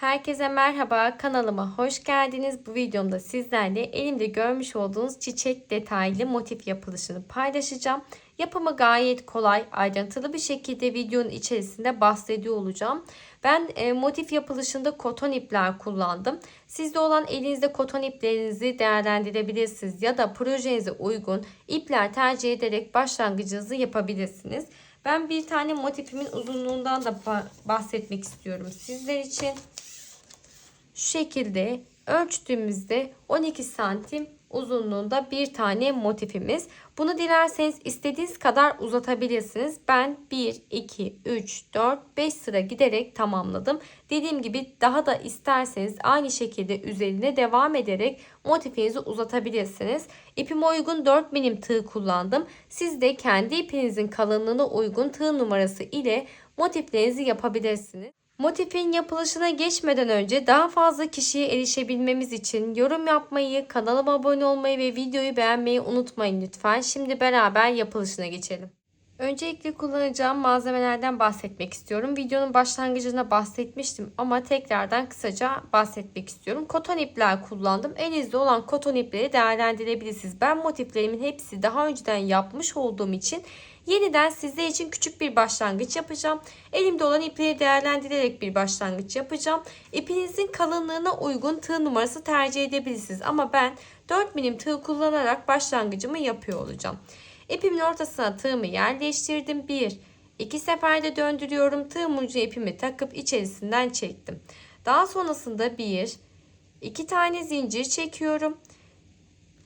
Herkese merhaba kanalıma hoş geldiniz. Bu videomda sizlerle elimde görmüş olduğunuz çiçek detaylı motif yapılışını paylaşacağım. Yapımı gayet kolay ayrıntılı bir şekilde videonun içerisinde bahsediyor olacağım. Ben e, motif yapılışında koton ipler kullandım. Sizde olan elinizde koton iplerinizi değerlendirebilirsiniz ya da projenize uygun ipler tercih ederek başlangıcınızı yapabilirsiniz. Ben bir tane motifimin uzunluğundan da bahsetmek istiyorum sizler için. Şu şekilde ölçtüğümüzde 12 santim uzunluğunda bir tane motifimiz. Bunu dilerseniz istediğiniz kadar uzatabilirsiniz. Ben 1, 2, 3, 4, 5 sıra giderek tamamladım. Dediğim gibi daha da isterseniz aynı şekilde üzerine devam ederek motifinizi uzatabilirsiniz. İpime uygun 4 milim tığ kullandım. Siz de kendi ipinizin kalınlığına uygun tığ numarası ile motiflerinizi yapabilirsiniz. Motifin yapılışına geçmeden önce daha fazla kişiye erişebilmemiz için yorum yapmayı, kanalıma abone olmayı ve videoyu beğenmeyi unutmayın lütfen. Şimdi beraber yapılışına geçelim. Öncelikle kullanacağım malzemelerden bahsetmek istiyorum. Videonun başlangıcında bahsetmiştim ama tekrardan kısaca bahsetmek istiyorum. Koton ipler kullandım. Elinizde olan koton ipleri değerlendirebilirsiniz. Ben motiflerimin hepsi daha önceden yapmış olduğum için Yeniden sizler için küçük bir başlangıç yapacağım. Elimde olan ipleri değerlendirerek bir başlangıç yapacağım. İpinizin kalınlığına uygun tığ numarası tercih edebilirsiniz. Ama ben 4 milim tığ kullanarak başlangıcımı yapıyor olacağım. İpimin ortasına tığımı yerleştirdim. 1, 2 seferde döndürüyorum. Tığ ucu ipimi takıp içerisinden çektim. Daha sonrasında 1, 2 tane zincir çekiyorum.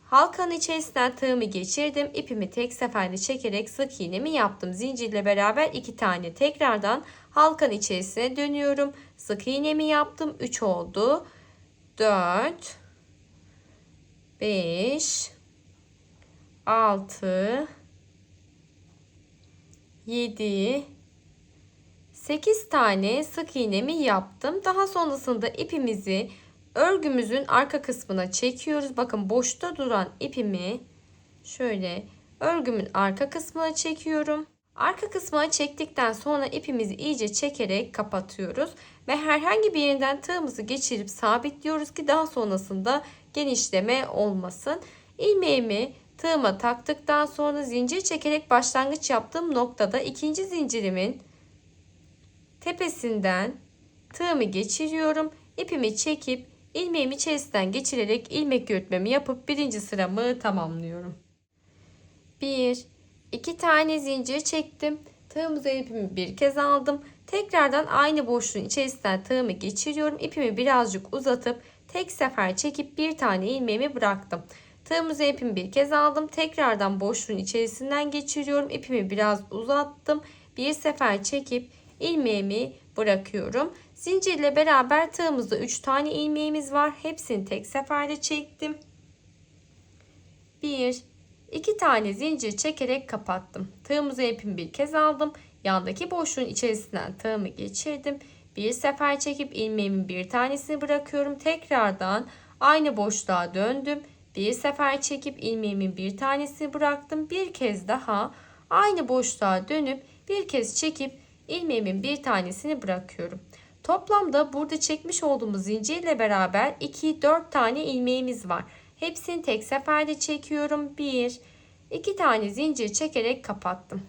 Halkanın içerisinden tığımı geçirdim. İpimi tek seferde çekerek sık iğnemi yaptım. Zincirle beraber iki tane tekrardan halkanın içerisine dönüyorum. Sık iğnemi yaptım. 3 oldu. 4 5 6 7 8 tane sık iğnemi yaptım. Daha sonrasında ipimizi örgümüzün arka kısmına çekiyoruz. Bakın boşta duran ipimi şöyle örgümün arka kısmına çekiyorum. Arka kısmına çektikten sonra ipimizi iyice çekerek kapatıyoruz ve herhangi bir yerinden tığımızı geçirip sabitliyoruz ki daha sonrasında genişleme olmasın. İlmeğimi tığıma taktıktan sonra zincir çekerek başlangıç yaptığım noktada ikinci zincirimin tepesinden tığımı geçiriyorum. İpimi çekip ilmeğimi içerisinden geçirerek ilmek yürütmemi yapıp birinci sıramı tamamlıyorum. 1 2 tane zincir çektim. Tığımıza ipimi bir kez aldım. Tekrardan aynı boşluğun içerisinden tığımı geçiriyorum. İpimi birazcık uzatıp tek sefer çekip bir tane ilmeğimi bıraktım. Tığımıza ipimi bir kez aldım. Tekrardan boşluğun içerisinden geçiriyorum. İpimi biraz uzattım. Bir sefer çekip ilmeğimi bırakıyorum. Zincirle beraber tığımızda 3 tane ilmeğimiz var. Hepsini tek seferde çektim. 1 2 tane zincir çekerek kapattım. Tığımızı ipimi bir kez aldım. Yandaki boşluğun içerisinden tığımı geçirdim. Bir sefer çekip ilmeğimin bir tanesini bırakıyorum. Tekrardan aynı boşluğa döndüm. Bir sefer çekip ilmeğimin bir tanesini bıraktım. Bir kez daha aynı boşluğa dönüp bir kez çekip ilmeğimin bir tanesini bırakıyorum. Toplamda burada çekmiş olduğumuz zincirle beraber 2 4 tane ilmeğimiz var. Hepsini tek seferde çekiyorum. 1 2 tane zincir çekerek kapattım.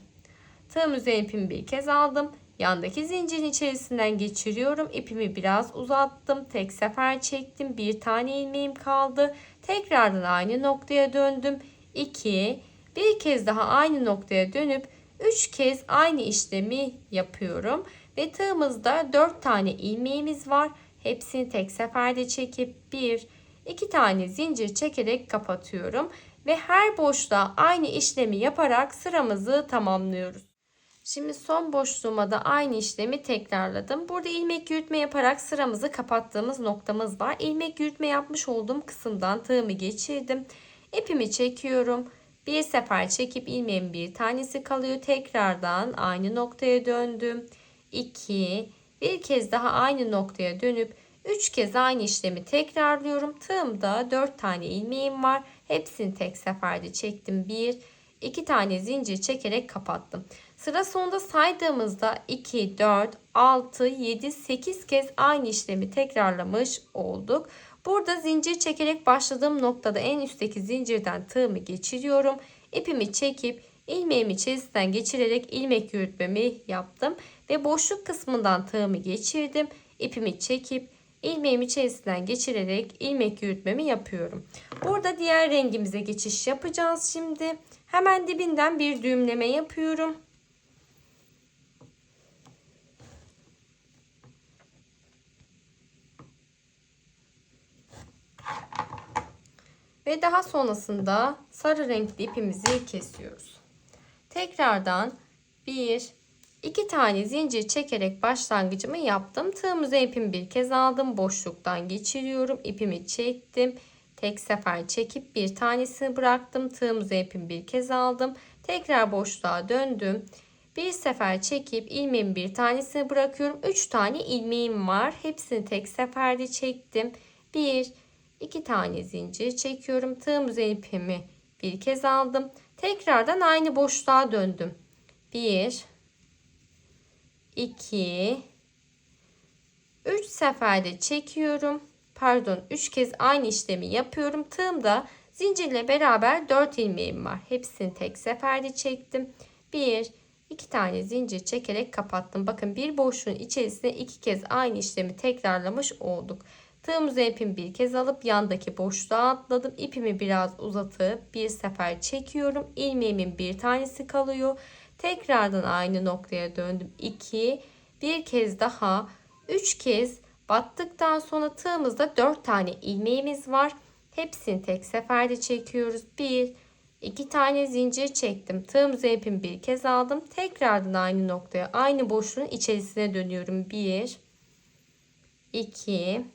Tığım üzerine ipimi bir kez aldım. Yandaki zincirin içerisinden geçiriyorum. İpimi biraz uzattım. Tek sefer çektim. Bir tane ilmeğim kaldı. Tekrardan aynı noktaya döndüm. 2 bir kez daha aynı noktaya dönüp 3 kez aynı işlemi yapıyorum. Ve tığımızda 4 tane ilmeğimiz var. Hepsini tek seferde çekip 1 2 tane zincir çekerek kapatıyorum ve her boşluğa aynı işlemi yaparak sıramızı tamamlıyoruz. Şimdi son boşluğuma da aynı işlemi tekrarladım. Burada ilmek yürütme yaparak sıramızı kapattığımız noktamız var. İlmek yürütme yapmış olduğum kısımdan tığımı geçirdim. İpimi çekiyorum. Bir sefer çekip ilmeğin bir tanesi kalıyor. Tekrardan aynı noktaya döndüm. 2 bir kez daha aynı noktaya dönüp 3 kez aynı işlemi tekrarlıyorum. Tığımda 4 tane ilmeğim var. Hepsini tek seferde çektim. 1 2 tane zincir çekerek kapattım. Sıra sonunda saydığımızda 2, 4, 6, 7, 8 kez aynı işlemi tekrarlamış olduk. Burada zincir çekerek başladığım noktada en üstteki zincirden tığımı geçiriyorum. İpimi çekip ilmeğimi içerisinden geçirerek ilmek yürütmemi yaptım. Ve boşluk kısmından tığımı geçirdim. İpimi çekip ilmeğimi içerisinden geçirerek ilmek yürütmemi yapıyorum. Burada diğer rengimize geçiş yapacağız şimdi. Hemen dibinden bir düğümleme yapıyorum. Ve daha sonrasında sarı renkli ipimizi kesiyoruz. Tekrardan bir, iki tane zincir çekerek başlangıcımı yaptım. Tığımıza ipimi bir kez aldım. Boşluktan geçiriyorum. İpimi çektim. Tek sefer çekip bir tanesini bıraktım. Tığımıza ipimi bir kez aldım. Tekrar boşluğa döndüm. Bir sefer çekip ilmeğin bir tanesini bırakıyorum. Üç tane ilmeğim var. Hepsini tek seferde çektim. Bir, iki tane zincir çekiyorum. Tığım üzerine ipimi bir kez aldım. Tekrardan aynı boşluğa döndüm. 1 2 3 seferde çekiyorum. Pardon 3 kez aynı işlemi yapıyorum. Tığımda zincirle beraber 4 ilmeğim var. Hepsini tek seferde çektim. 1 2 tane zincir çekerek kapattım. Bakın bir boşluğun içerisine iki kez aynı işlemi tekrarlamış olduk. Tığımızı ipimi bir kez alıp yandaki boşluğa atladım. İpimi biraz uzatıp bir sefer çekiyorum. İlmeğimin bir tanesi kalıyor. Tekrardan aynı noktaya döndüm. 2 bir kez daha 3 kez battıktan sonra tığımızda 4 tane ilmeğimiz var. Hepsini tek seferde çekiyoruz. 1 2 tane zincir çektim. Tığımızı ipimi bir kez aldım. Tekrardan aynı noktaya aynı boşluğun içerisine dönüyorum. 1 2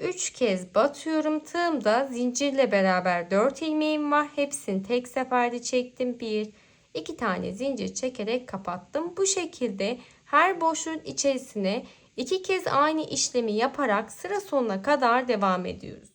3 kez batıyorum. Tığımda zincirle beraber 4 ilmeğim var. Hepsini tek seferde çektim. 1 2 tane zincir çekerek kapattım. Bu şekilde her boşluğun içerisine iki kez aynı işlemi yaparak sıra sonuna kadar devam ediyoruz.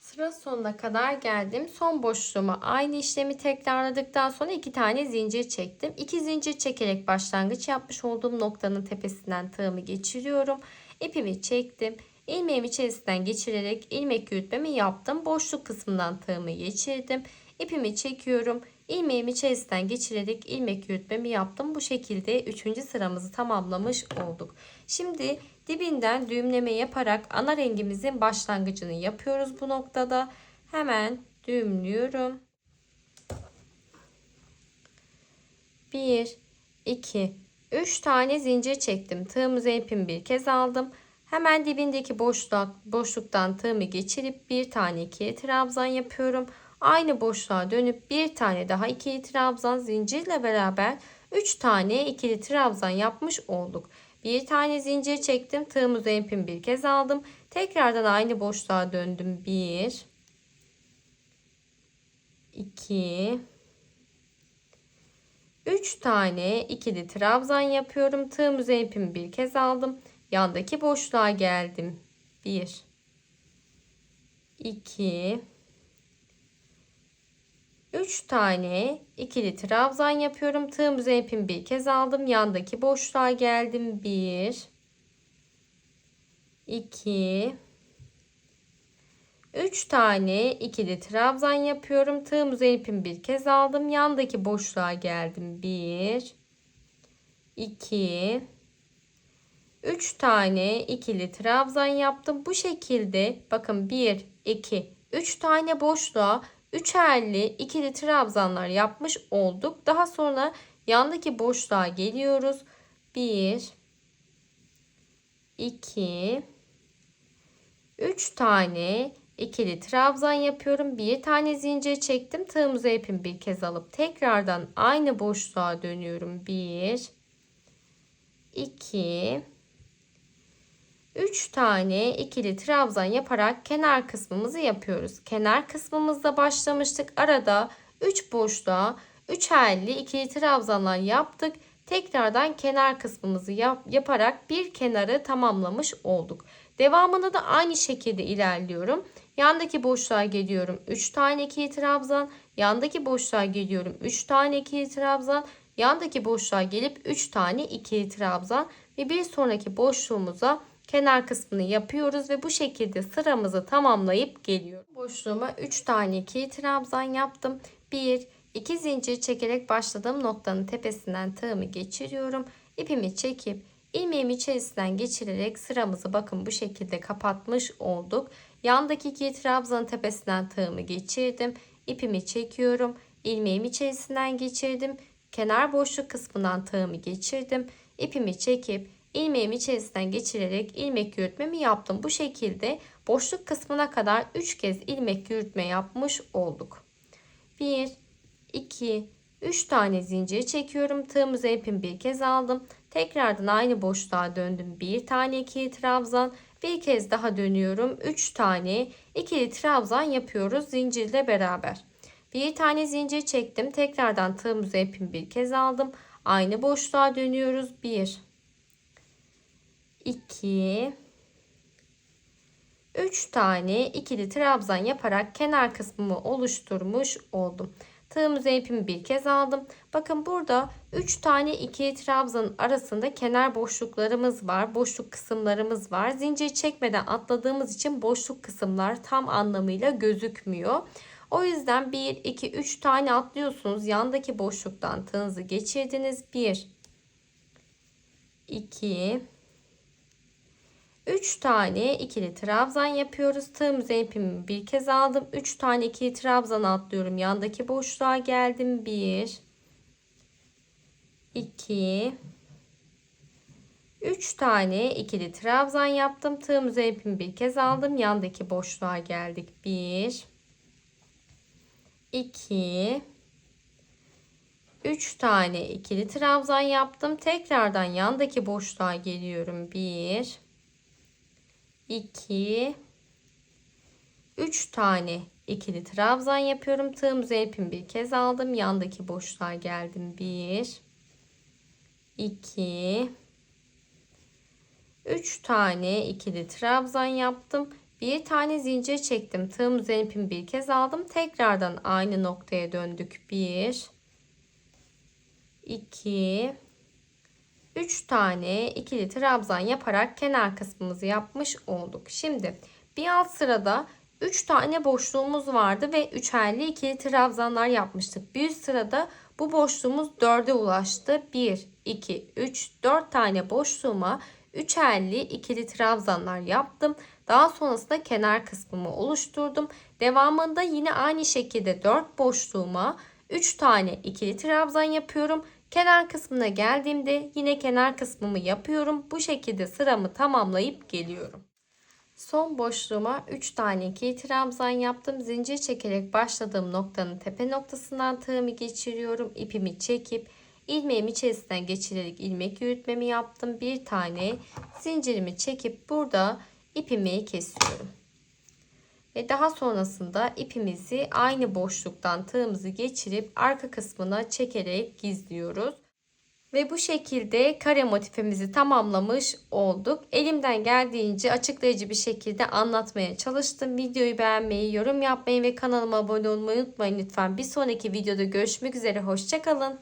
Sıra sonuna kadar geldim. Son boşluğuma aynı işlemi tekrarladıktan sonra iki tane zincir çektim. İki zincir çekerek başlangıç yapmış olduğum noktanın tepesinden tığımı geçiriyorum. İpimi çektim. İlmeğimi içerisinden geçirerek ilmek yürütmemi yaptım. Boşluk kısmından tığımı geçirdim. İpimi çekiyorum. İlmeğimi içerisinden geçirerek ilmek yürütmemi yaptım. Bu şekilde 3. sıramızı tamamlamış olduk. Şimdi dibinden düğümleme yaparak ana rengimizin başlangıcını yapıyoruz bu noktada. Hemen düğümlüyorum. 1 2 3 tane zincir çektim. Tığımızı ipimi bir kez aldım. Hemen dibindeki boşluk, boşluktan tığımı geçirip bir tane ikili trabzan yapıyorum. Aynı boşluğa dönüp bir tane daha ikili trabzan zincirle beraber 3 tane ikili trabzan yapmış olduk. Bir tane zincir çektim. Tığımızı ipimi bir kez aldım. Tekrardan aynı boşluğa döndüm. 1 2 3 tane ikili trabzan yapıyorum. Tığımızı ipimi bir kez aldım. Yandaki boşluğa geldim. 1 2 3 tane ikili trabzan yapıyorum. Tığımızı ipimi bir kez aldım. Yandaki boşluğa geldim. 1 2 3 tane ikili trabzan yapıyorum. Tığımızı ipimi bir kez aldım. Yandaki boşluğa geldim. 1 2 3 tane ikili trabzan yaptım. Bu şekilde bakın 1, 2, 3 tane boşluğa üçerli ikili trabzanlar yapmış olduk. Daha sonra yandaki boşluğa geliyoruz. 1, 2, 3 tane ikili trabzan yapıyorum. Bir tane zincir çektim. Tığımıza ipimi bir kez alıp tekrardan aynı boşluğa dönüyorum. 1, 2, 3 tane ikili trabzan yaparak kenar kısmımızı yapıyoruz. Kenar kısmımızda başlamıştık. Arada 3 boşluğa 3 elli ikili trabzanlar yaptık. Tekrardan kenar kısmımızı yap yaparak bir kenarı tamamlamış olduk. Devamında da aynı şekilde ilerliyorum. Yandaki boşluğa geliyorum 3 tane ikili trabzan. Yandaki boşluğa geliyorum 3 tane ikili trabzan. Yandaki boşluğa gelip 3 tane ikili trabzan ve bir sonraki boşluğumuza kenar kısmını yapıyoruz ve bu şekilde sıramızı tamamlayıp geliyor. Boşluğuma 3 tane ikili trabzan yaptım. 1 2 zincir çekerek başladığım noktanın tepesinden tığımı geçiriyorum. İpimi çekip ilmeğimi içerisinden geçirerek sıramızı bakın bu şekilde kapatmış olduk. Yandaki iki trabzanın tepesinden tığımı geçirdim. İpimi çekiyorum. ilmeğimi içerisinden geçirdim. Kenar boşluk kısmından tığımı geçirdim. İpimi çekip ilmeğimi içerisinden geçirerek ilmek yürütmemi yaptım. Bu şekilde boşluk kısmına kadar 3 kez ilmek yürütme yapmış olduk. 1 2 3 tane zincir çekiyorum. Tığımızı ipimi bir kez aldım. Tekrardan aynı boşluğa döndüm. Bir tane ikili trabzan. Bir kez daha dönüyorum. 3 tane ikili trabzan yapıyoruz zincirle beraber. Bir tane zincir çektim. Tekrardan tığımızı ipimi bir kez aldım. Aynı boşluğa dönüyoruz. 1 2 3 tane ikili trabzan yaparak kenar kısmımı oluşturmuş oldum. Tığımızı ipimi bir kez aldım. Bakın burada 3 tane ikili trabzanın arasında kenar boşluklarımız var. Boşluk kısımlarımız var. Zincir çekmeden atladığımız için boşluk kısımlar tam anlamıyla gözükmüyor. O yüzden 1, 2, 3 tane atlıyorsunuz. Yandaki boşluktan tığınızı geçirdiniz. 1, 2, 3 tane ikili trabzan yapıyoruz. Tığımızı ipimi bir kez aldım. 3 tane ikili trabzan atlıyorum. Yandaki boşluğa geldim. 1 2 3 tane ikili trabzan yaptım. Tığımızı ipimi bir kez aldım. Yandaki boşluğa geldik. 1 2 3 tane ikili trabzan yaptım. Tekrardan yandaki boşluğa geliyorum. 1 2 3 tane ikili trabzan yapıyorum. Tığımızı ipimi bir kez aldım. Yandaki boşluğa geldim. 1 2 3 tane ikili trabzan yaptım. Bir tane zincir çektim. Tığımızı ipimi bir kez aldım. Tekrardan aynı noktaya döndük. 1 2 3 tane ikili trabzan yaparak kenar kısmımızı yapmış olduk. Şimdi bir alt sırada 3 tane boşluğumuz vardı ve üçerli ikili trabzanlar yapmıştık. Bir üst sırada bu boşluğumuz 4'e ulaştı. 1, 2, 3, 4 tane boşluğuma üçerli ikili trabzanlar yaptım. Daha sonrasında kenar kısmımı oluşturdum. Devamında yine aynı şekilde 4 boşluğuma 3 tane ikili trabzan yapıyorum. Kenar kısmına geldiğimde yine kenar kısmımı yapıyorum. Bu şekilde sıramı tamamlayıp geliyorum. Son boşluğuma 3 tane ikili trabzan yaptım. Zincir çekerek başladığım noktanın tepe noktasından tığımı geçiriyorum. İpimi çekip ilmeğimi içerisinden geçirerek ilmek yürütmemi yaptım. Bir tane zincirimi çekip burada ipimi kesiyorum. Ve daha sonrasında ipimizi aynı boşluktan tığımızı geçirip arka kısmına çekerek gizliyoruz. Ve bu şekilde kare motifimizi tamamlamış olduk. Elimden geldiğince açıklayıcı bir şekilde anlatmaya çalıştım. Videoyu beğenmeyi, yorum yapmayı ve kanalıma abone olmayı unutmayın lütfen. Bir sonraki videoda görüşmek üzere. Hoşçakalın.